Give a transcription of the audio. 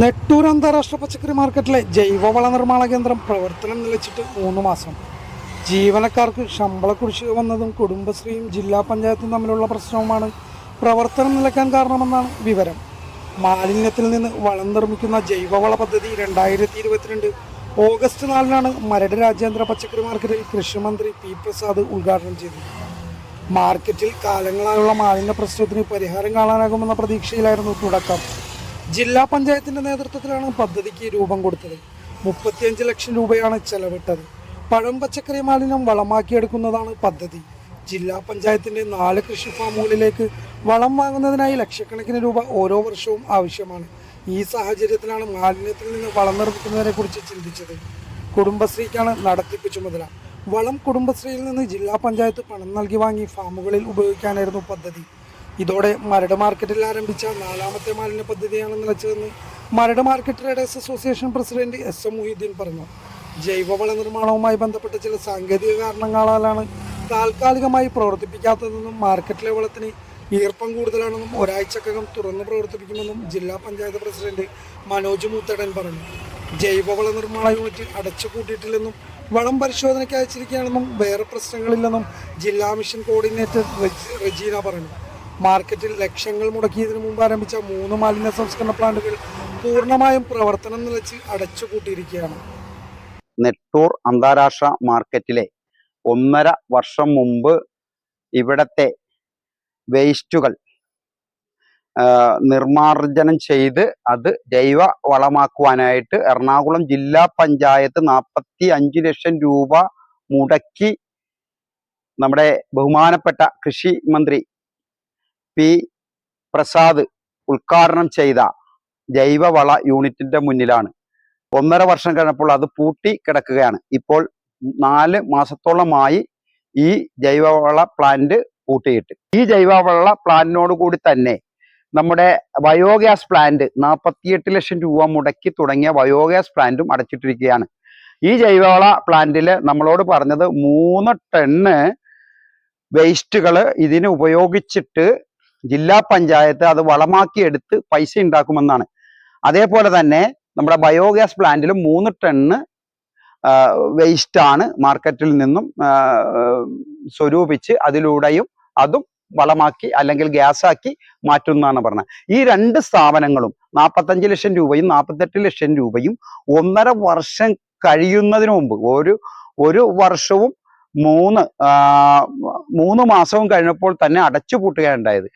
നെട്ടൂർ അന്താരാഷ്ട്ര പച്ചക്കറി മാർക്കറ്റിലെ ജൈവവള നിർമ്മാണ കേന്ദ്രം പ്രവർത്തനം നിലച്ചിട്ട് മൂന്ന് മാസം. ജീവനക്കാർക്ക് ശമ്പള കുടിശ്ശിക വന്നതും കുടുംബശ്രീയും ജില്ലാ പഞ്ചായത്തും തമ്മിലുള്ള പ്രശ്നവുമാണ് പ്രവർത്തനം നിലക്കാൻ കാരണമെന്നാണ് വിവരം. മാലിന്യത്തിൽ നിന്ന് വളം നിർമ്മിക്കുന്ന ജൈവവള പദ്ധതി രണ്ടായിരത്തി ഇരുപത്തിരണ്ട് ഓഗസ്റ്റ് നാലിനാണ് മരട് രാജ്യാന്തര പച്ചക്കറി മാർക്കറ്റിൽ കൃഷിമന്ത്രി പി പ്രസാദ് ഉദ്ഘാടനം ചെയ്തത്. മാർക്കറ്റിൽ കാലങ്ങളായുള്ള മാലിന്യ പ്രശ്നത്തിന് പരിഹാരം കാണാനാകുമെന്ന പ്രതീക്ഷയിലായിരുന്നു തുടക്കം. ജില്ലാ പഞ്ചായത്തിന്റെ നേതൃത്വത്തിലാണ് പദ്ധതിക്ക് രൂപം കൊടുത്തത്. മുപ്പത്തിയഞ്ച് ലക്ഷം രൂപയാണ് ചെലവിട്ടത്. പഴം പച്ചക്കറി മാലിന്യം വളമാക്കിയെടുക്കുന്നതാണ് പദ്ധതി. ജില്ലാ പഞ്ചായത്തിന്റെ നാല് കൃഷി ഫാമുകളിലേക്ക് വളം വാങ്ങുന്നതിനായി ലക്ഷക്കണക്കിന് രൂപ ഓരോ വർഷവും ആവശ്യമാണ്. ഈ സാഹചര്യത്തിലാണ് മാലിന്യത്തിൽ നിന്ന് വളം നിർമ്മിക്കുന്നതിനെ കുറിച്ച് ചിന്തിച്ചത്. കുടുംബശ്രീക്കാണ് നടത്തിപ്പ് ചുമതല. വളം കുടുംബശ്രീയിൽ നിന്ന് ജില്ലാ പഞ്ചായത്ത് പണം നൽകി വാങ്ങി ഫാമുകളിൽ ഉപയോഗിക്കാനായിരുന്നു പദ്ധതി. ഇതോടെ മരട് മാർക്കറ്റിൽ ആരംഭിച്ച നാലാമത്തെ മാലിന്യ പദ്ധതിയാണ് നിലച്ചതെന്ന് Maradu market traders association president S M Muhiyudheen പറഞ്ഞു. ജൈവവള നിർമ്മാണവുമായി ബന്ധപ്പെട്ട ചില സാങ്കേതിക കാരണങ്ങളാലാണ് താൽക്കാലികമായി പ്രവർത്തിപ്പിക്കാത്തതെന്നും മാർക്കറ്റിലെ വളത്തിന് ഈർപ്പം കൂടുതലാണെന്നും ഒരാഴ്ചക്കകം തുറന്നു പ്രവർത്തിപ്പിക്കുമെന്നും ജില്ലാ പഞ്ചായത്ത് പ്രസിഡന്റ് മനോജ് മൂത്തടൻ പറഞ്ഞു. ജൈവവള നിർമ്മാണ യൂണിറ്റ് അടച്ചു കൂട്ടിയിട്ടില്ലെന്നും വളം പരിശോധനയ്ക്ക് അയച്ചിരിക്കുകയാണെന്നും വേറെ പ്രശ്നങ്ങളില്ലെന്നും ജില്ലാ മിഷൻ കോർഡിനേറ്റർ റജി- റജീന പറഞ്ഞു. മാർക്കറ്റിൽ ലക്ഷങ്ങൾ മുടക്കിയതിനു മുമ്പ് ആരംഭിച്ച മൂന്ന് മാലിന്യ സംസ്കരണ പ്ലാന്റുകൾ പൂർണമായും പ്രവർത്തനം നിലച്ച് അടച്ചുപൂട്ടിയിരിക്കുകയാണ്. നെട്ടൂർ അന്താരാഷ്ട്ര മാർക്കറ്റിലെ ഒന്നര വർഷം മുമ്പ് ഇവിടത്തെ വേസ്റ്റുകൾ നിർമാർജനം ചെയ്ത് അത് ജൈവ വളമാക്കുവാനായിട്ട് എറണാകുളം ജില്ലാ പഞ്ചായത്ത് നാൽപ്പത്തി അഞ്ച് ലക്ഷം രൂപ മുടക്കി നമ്മുടെ ബഹുമാനപ്പെട്ട കൃഷി മന്ത്രി പി. പ്രസാദ് ഉദ്ഘാടനം ചെയ്ത ജൈവവള യൂണിറ്റിന്റെ മുന്നിലാണ്. ഒന്നര വർഷം കഴിഞ്ഞപ്പോൾ അത് പൂട്ടി കിടക്കുകയാണ്. ഇപ്പോൾ നാല് മാസത്തോളമായി ഈ ജൈവവള പ്ലാന്റ് പൂട്ടിയിട്ട്. ഈ ജൈവവള പ്ലാന്റിനോട് കൂടി തന്നെ നമ്മുടെ ബയോഗ്യാസ് പ്ലാന്റ് നാൽപ്പത്തിയെട്ട് ലക്ഷം രൂപ മുടക്കി തുടങ്ങിയ ബയോഗ്യാസ് പ്ലാന്റും അടച്ചിട്ടിരിക്കുകയാണ്. ഈ ജൈവവള പ്ലാന്റിൽ നമ്മളോട് പറഞ്ഞത് മൂന്ന് ടണ്ണ് വേസ്റ്റുകൾ ഇതിന് ഉപയോഗിച്ചിട്ട് ജില്ലാ പഞ്ചായത്ത് അത് വളമാക്കി എടുത്ത് പൈസ ഉണ്ടാക്കുമെന്നാണ്. അതേപോലെ തന്നെ നമ്മുടെ ബയോഗ്യാസ് പ്ലാന്റിൽ മൂന്ന് ടണ്ണ് വേസ്റ്റ് ആണ് മാർക്കറ്റിൽ നിന്നും സ്വരൂപിച്ച് അതിലൂടെയും അതും വളമാക്കി അല്ലെങ്കിൽ ഗ്യാസാക്കി മാറ്റുമെന്നാണ് പറഞ്ഞത്. ഈ രണ്ട് സ്ഥാപനങ്ങളും നാൽപ്പത്തഞ്ച് ലക്ഷം രൂപയും നാൽപ്പത്തെട്ട് ലക്ഷം രൂപയും ഒന്നര വർഷം കഴിയുന്നതിന് മുമ്പ് ഒരു ഒരു വർഷവും മൂന്ന് മൂന്ന് മാസവും കഴിഞ്ഞപ്പോൾ തന്നെ അടച്ചുപൂട്ടുകയുണ്ടായത്